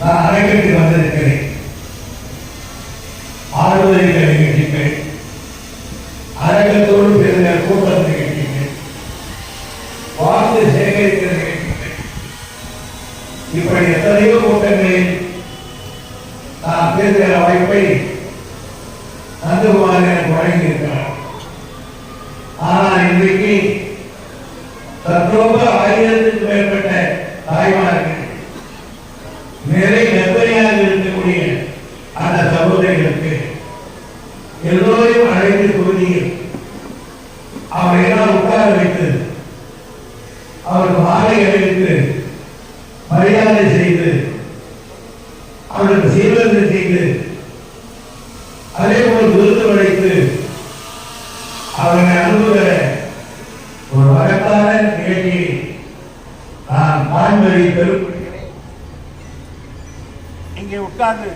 நான் அரங்கத்துக்கு வந்திருக்கிறேன். ஆறுதலிக்க நிகழ்ச்சிகள் அரங்கத்தோடு பிறந்த கூட்டம் நிகழ்ச்சிகள் வாழ்ந்து சேகரிக்கிற நிகழ்ச்சிகள் இப்படி எத்தனையோ கூட்டங்களில் நான் பேசுகிற வாய்ப்பை நந்தகுமார் எனக்கு வழங்கியிருக்கிறார். ஆனால் இன்றைக்கு தற்போது ஆயிரத்துக்கு மேற்பட்ட எல்லோரையும் அழைத்து தொகுதியில் அவரை எல்லாம் உட்கார வைத்து அவருக்கு மாலை அணிவித்து மரியாதை செய்து அவருக்கு சீர்வரிசை செய்து அதே போல் விருது அழைத்து அவரை அனுப்புகிற ஒரு மகத்தான நிகழ்ச்சியை நான் காண்பதை பெருமைப்படுகிறேன் இங்கே உட்கார்ந்து.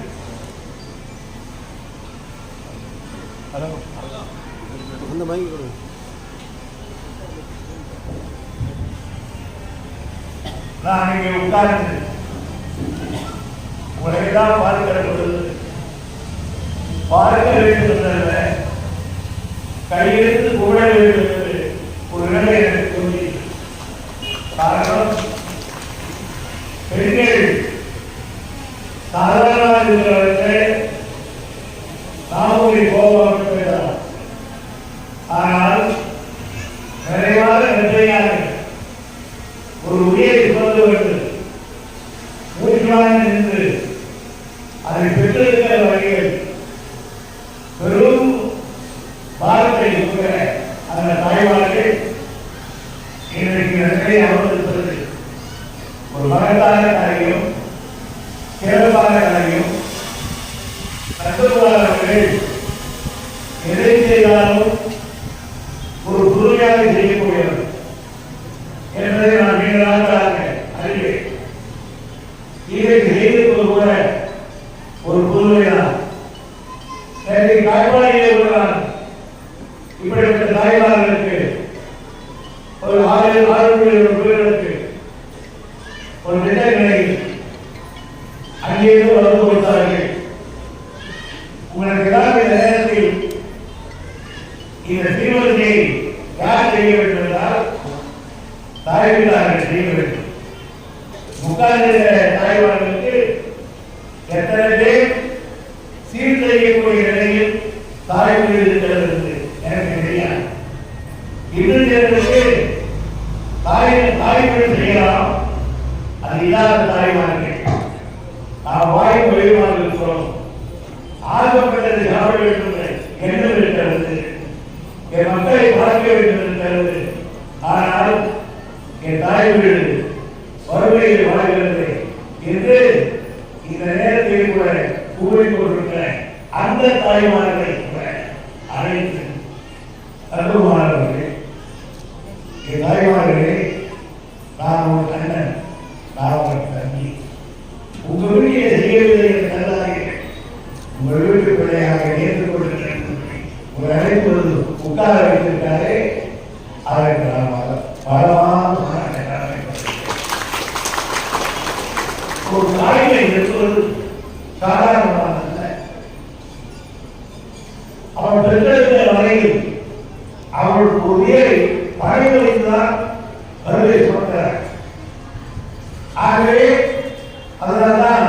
ஹலோ. அந்த மாதிரி கொடுங்க நான் இங்கே உட்கார்ந்து உங்களை தான் பார்க்கிற பொழுது பார்க்க வேண்டும் கையெழுத்து புகழ வேண்டும் என்று ஒரு நிலை எனக்கு காரணம் பெண்கள் சாதாரணமாக இருக்கிறவர்கள் நாமூரி கோபம் பெற்றார் ஆனால் நிறைவாக நன்றியாக ஒரு உயிரை சுமந்து கொண்டு மூன்றாக நின்று அதை பெற்றிருக்கிற வகையில் பெரும் பாரத்தை கொடுக்கிற அந்த தாய்மார்கள் இன்றைக்கு நன்றை அமர்ந்திருப்பது ஒரு மகத்தான காரியம் சிறப்பான காரியம் எதை செய்தாலும் ஒரு புதுமையாக செய்யக்கூடியவர் என்பதை நான் நீங்களாக அறிவேன். இதை செய்திருப்பது கூட ஒரு புதுமைதான். நேற்று தாய்மாரிலே உள்ளான் இப்படிப்பட்ட தாய்மார்களுக்கு ஒரு ஆறு ஆறு அங்கேயே வளர்ந்து கொடுத்தார்கள் உங்களுக்கு தான் இந்த நேரத்தில் இந்த தீவிரத்தை யார் செய்ய வேண்டும் என்றால் தாய்விட்டார்கள் செய்ய வேண்டும். உட்கார்ந்த தாய்மார்களுக்கு எத்தனை பேர் சீர் நிலையில் தாய் இருக்கிறது என்று எனக்கு தெரியாது. இன்னும் சிலருக்கு தாய் தாய்மொழி செய்யலாம். அது இல்லாத தாய்மார்கள் நாம் வாய் மொழிமாக இருக்கிறோம் ஆர்வப்பட்டது சாப்பிட வேண்டும் எண்ணம் இருக்கிறது என் மக்களை பார்க்க வேண்டும் இருக்கிறது ஆனால் என் தாய் வீடு வறுமையில் வாழ்கிறது என்று இந்த நேரத்தில் கூட கூறிக்கொண்டிருக்கிற அந்த தாய்மார்களை கூட அழைத்து தருமானவர்களே என் தாய்மார்களே நான் ஒரு கண்ணன் நான் ஒரு தம்பி உங்க வீட்டிலே செய்யவில்லை என்று கருதாதீர்கள். உங்கள் வீட்டு பிள்ளையாக நேர்ந்து கொண்டிருக்கிறேன் உங்களை அழைப்பது உட்கார வைத்திருக்காரே அதற்கு நான் பல- பலமான பாராட்டுகளை ஒரு ஒரு சாதாரணமானதல்ல. அவள் பெற்றெடுத்த வரையில் அவள் ஒரே உயிரை பழைய வைத்துதான் வருகை சொல்கிறார் ஆகவே அதனால்தான்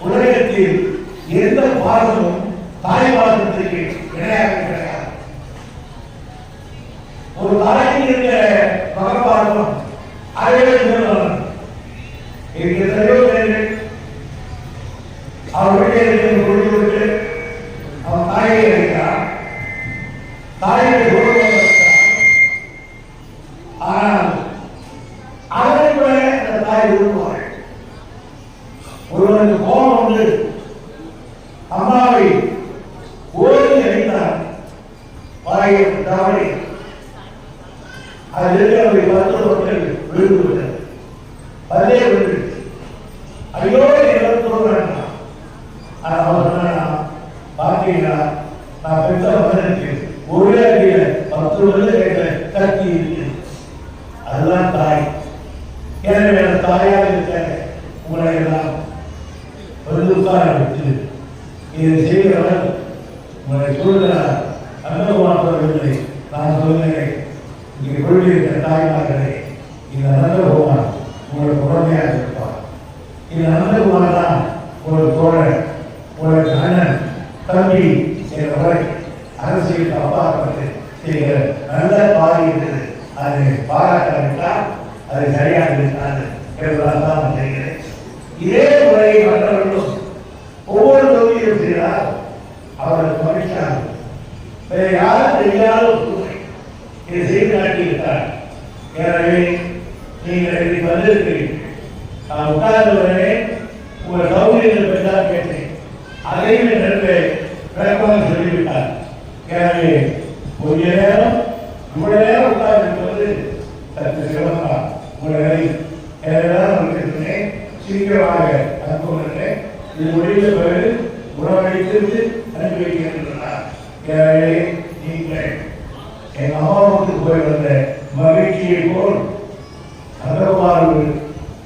உலகத்தில் எந்த பாசமும் தாய் பாசத்தை அவன் வீட்டில் இருக்கிற கொடுத்து விட்டு அவன் தாயை தாயை ஆனால் கூட அந்த தாய் விரும்புவாள். ஒருவனுக்கு கோபம் வந்து அம்மாவை ஓடி அடித்தான். வாயை அதில் இருக்கிற பத்து மக்கள் விழுந்து விட்டது பல்லே ஐயோ இருபத்தோரு வேண்டாம் ஆனா அவன் சொன்னான் பாத்தீங்களா நான் பெற்ற மகனுக்கு ஒரே அடியில பத்து வருடம் கேட்கிற கத்தி இருக்கு அதுதான் தாய். எனவே தாயாக இருக்க உங்களை எல்லாம் வந்து உட்கார இதை செய்கிறவர் உங்களை சொல்கிறார். நந்தகுமார் நான் சொல்கிறேன் இங்கே கொள்ளிருக்கிற தாய்மார்களே இந்த நந்தகுமார் உங்களுக்கு உடமையாக இருப்பார். இந்த தான் ஒரு தோழன் உங்களுக்கு அண்ணன் தம்பி என்பவரை அரசியலுக்கு அப்பாற்பட்டு செய்கிற நல்ல பாதி இருக்குது. அது பாராட்டாவிட்டால் அது சரியாக இருக்காது என்பதால் தான் நான் செய்கிறேன். இதே முறையை மற்றவர்களும் ஒவ்வொரு தொகுதியிலும் செய்தால் அவர்களுக்கு மகிழ்ச்சியாக வேறு யாரும் தெரியாத இதை செய்து காட்டியிருக்கிறார் எனவே நீங்கள் இன்னைக்கு வந்திருக்கிறீர்கள். நான் உட்கார்ந்தவரே உங்கள் சௌகரியங்கள் பெற்றால் கேட்டேன். அதையும் என் நண்பே சொல்லிவிட்டார். எனவே கொஞ்ச நேரம் இவ்வளவு நேரம் உட்கார்ந்து சற்று சிரமம் உங்களை எனவே உங்களுக்கு சீக்கிரமாக அனுப்புகிறேன் இது முடிந்த பிறகு உணவளித்து அனுப்பி வைக்கின்றனர் எனவே நீங்கள் என் அம்மாவுக்கு போய் வந்த மகிழ்ச்சியை போல் அந்தகுமார்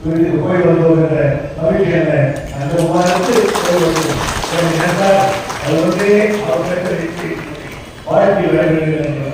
வீட்டுக்கு போய் வந்தோம் என்ற மகிழ்ச்சி என்ன? அந்தகுமாருக்கு போய் வந்தோம். என்றால் நினைத்தால் அது வந்து அவர் பெற்ற வாழ்க்கை வேண்டும் என்று